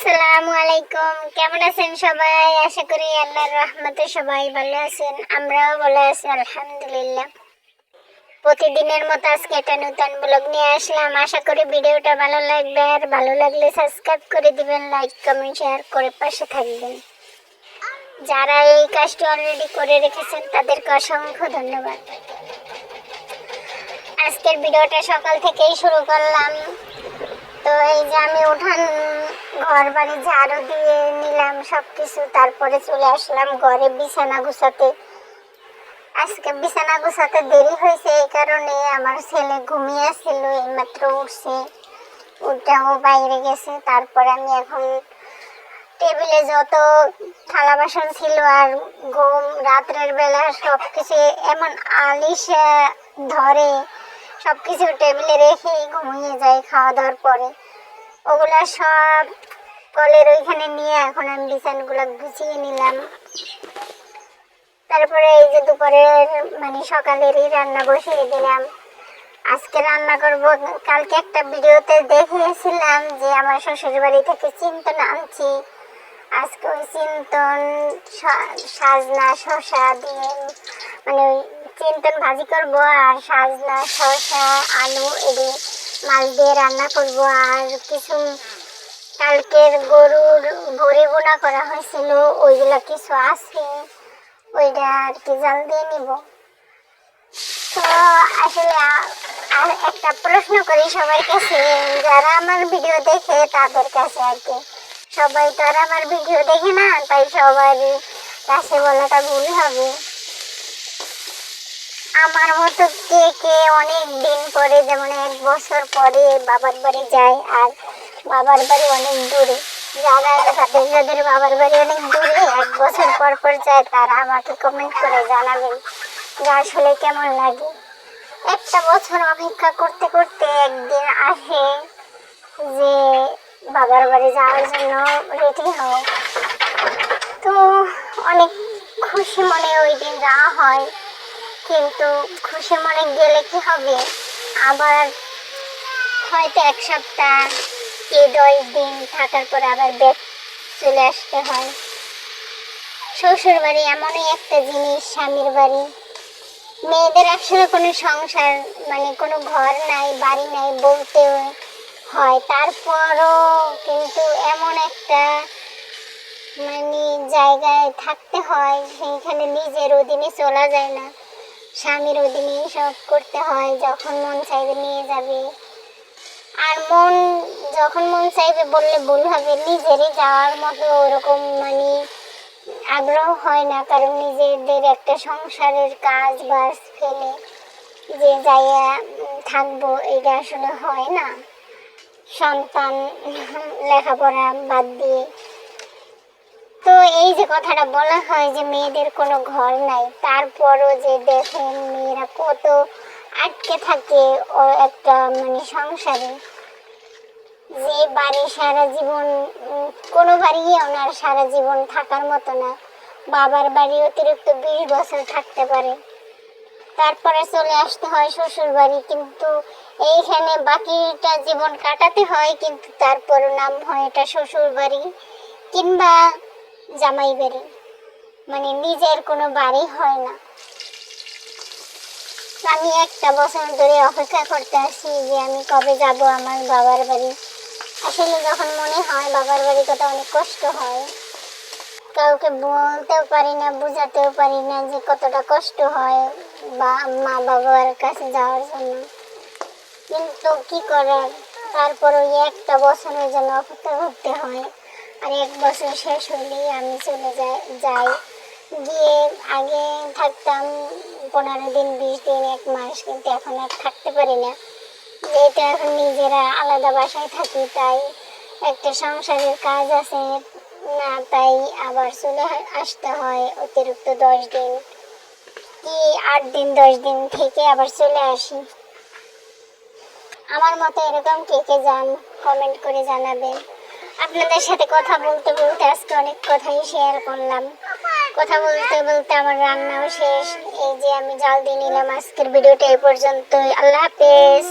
আসসালামু আলাইকুম। কেমন আছেন সবাই? আশা করি আল্লাহর রহমতে সবাই ভালো আছেন, আমরাও ভালো আছি, আলহামদুলিল্লাহ। প্রতিদিনের মতো আজকে একটা নতুন ব্লগ নিয়ে আসলাম। আশা করি ভিডিওটা ভালো লাগবে। আর ভালো লাগলে সাবস্ক্রাইব করে দিবেন, লাইক, কমেন্ট, শেয়ার করে পাশে থাকবেন। যারা এই কাজটি অলরেডি করে রেখেছেন, তাদেরকে অসংখ্য ধন্যবাদ। আজকের ভিডিওটা সকাল থেকেই শুরু করলাম। তো এই যে আমি উঠান, ঘর বাড়ি ঝাড়ু দিয়ে নিলাম সব কিছু তারপরে চলে আসলাম ঘরে বিছানা গুছাতে। আজকে বিছানা গুছাতে দেরি হয়েছে, এই কারণে আমার ছেলে ঘুমিয়ে ছিল এইমাত্র উঠছে। উঠাও বাইরে গেছে, তারপরে আমি এখন টেবিলে যত থালা বাসন ছিল আর ঘুম, রাত্রের বেলা সব কিছু এমন আলিশা ধরে সব কিছু টেবিলে রেখে ঘুমিয়ে যায় খাওয়া দাওয়ার পরে। ওগুলা সব কলের ওইখানে নিয়ে এখন আমি বিছানগুলো গুছিয়ে নিলাম। তারপরে এই যে দুপুরের মানে সকালেরই রান্না বসিয়ে দিলাম। আজকে রান্না করব, কালকে একটা ভিডিওতে দেখেছিলাম যে আমার শ্বশুর বাড়ি থেকে চিন্তন আনছি আজকে ওই চিন্তন সাজনা, শসা দিয়ে মানে চিন্তন ভাজি করব আর সাজনা, শসা, আলু, এদি মাছ দিয়ে রান্না করব। আর কিছু কালকের গরুর ভরে বোনা করা হয়েছিল, ওইগুলা কিছু আছে, ওইটা আর কি জাল দিয়ে নিব। তো আসলে আর একটা প্রশ্ন করি সবার কাছে, যারা আমার ভিডিও দেখে তাদের কাছে আর কি। সবাই তো আর আমার ভিডিও দেখে না, তাই সবার কাছে বলাটা ভুল হবে। আমার মতো কে কে অনেক দিন পরে, যেমন এক বছর পরে বাবার বাড়ি যায়, আর বাবার বাড়ি অনেক দূরে। যারা তাদের, যাদের বাবার বাড়ি অনেক দূরে, এক বছর পর পর যায়, তারা আমাকে কমেন্ট করে জানাবেন যে আসলে কেমন লাগে। একটা বছর অপেক্ষা করতে করতে একদিন আসে যে বাবার বাড়ি যাওয়ার জন্য রেডি হও। তো অনেক খুশি মনে ওই দিন যাওয়া হয়। কিন্তু খুশি মনে গেলে কি হবে? আবার হয়তো এক সপ্তাহ কি দশ দিন থাকার পর আবার ব্যাক চলে আসতে হয়। শ্বশুর বাড়ি এমনই একটা জিনিস, স্বামীর বাড়ি। মেয়েদের আসলে কোনো সংসার মানে কোনো ঘর নাই, বাড়ি নাই বলতে হয়, তারপরও কিন্তু এমন একটা মানে জায়গায় থাকতে হয় সেইখানে নিজের অধীনে চলা যায় না। স্বামীর অধীনে সব করতে হয়, যখন মন চাইবে নিয়ে যাবে। আর মন, যখন মন চাইবে বললে ভুল হবে, নিজেরই যাওয়ার মতো ওরকম মানে আগ্রহ হয় না, কারণ নিজেদের একটা সংসারের কাজ বাস ফেলে যে যাইয়া থাকব, এটা আসলে হয় না। সন্তান লেখাপড়া বাদ দিয়ে। তো এই যে কথাটা বলা হয় যে মেয়েদের কোনো ঘর নাই, তারপরও যে দেখেন মেয়েরা কত আটকে থাকে ও একটা মানে সংসারে। যে বাড়ি সারা জীবন কোনো বাড়ি ওনার সারা জীবন থাকার মতো না। বাবার বাড়ি অতিরিক্ত বিশ বছর থাকতে পারে। তারপরে চলে আসতে হয় শ্বশুর বাড়ি কিন্তু এইখানে বাকিটা জীবন কাটাতে হয়, কিন্তু তারপর নাম হয় এটা শ্বশুর বাড়ি কিংবা জামাই বাড়ি মানে নিজের কোনো বাড়ি হয় না। আমি একটা বছর ধরে অপেক্ষা করতে আসি যে আমি কবে যাব আমার বাবার বাড়ি। আসলে যখন মনে হয় বাবার বাড়ি কথা অনেক কষ্ট হয়। কাউকে বলতেও পারি না, বোঝাতেও পারি না যে কতটা কষ্ট হয়। বা মা বাবার কাছে যাওয়ার জন্য। কিন্তু কি করার তারপর ওই একটা বছরের জন্য অপেক্ষা করতে হয়। আর এক বছর শেষ হলেই আমি চলে যাই যাই। গিয়ে আগে থাকতাম পনেরো দিন, বিশ দিন, এক মাস। কিন্তু এখন আর থাকতে পারি না। যেহেতু এখন নিজেরা আলাদা বাসায় থাকি, তাই একটা সংসারের কাজ আছে। না, তাই আবার চলে আসতে হয় অতিরিক্ত দশ দিন। কি আট দিন, দশ দিন থেকে আবার চলে আসি। আমার মতো এরকম কে কে যান কমেন্ট করে জানাবেন। আপনাদের সাথে কথা বলতে বলতে আজকে অনেক কথাই শেয়ার করলাম। কথা বলতে বলতে আমার রান্নাও শেষ। এই যে আমি জল দিয়ে নিলাম আজকের ভিডিওটা এই পর্যন্তই। আল্লাহ হাফেজ।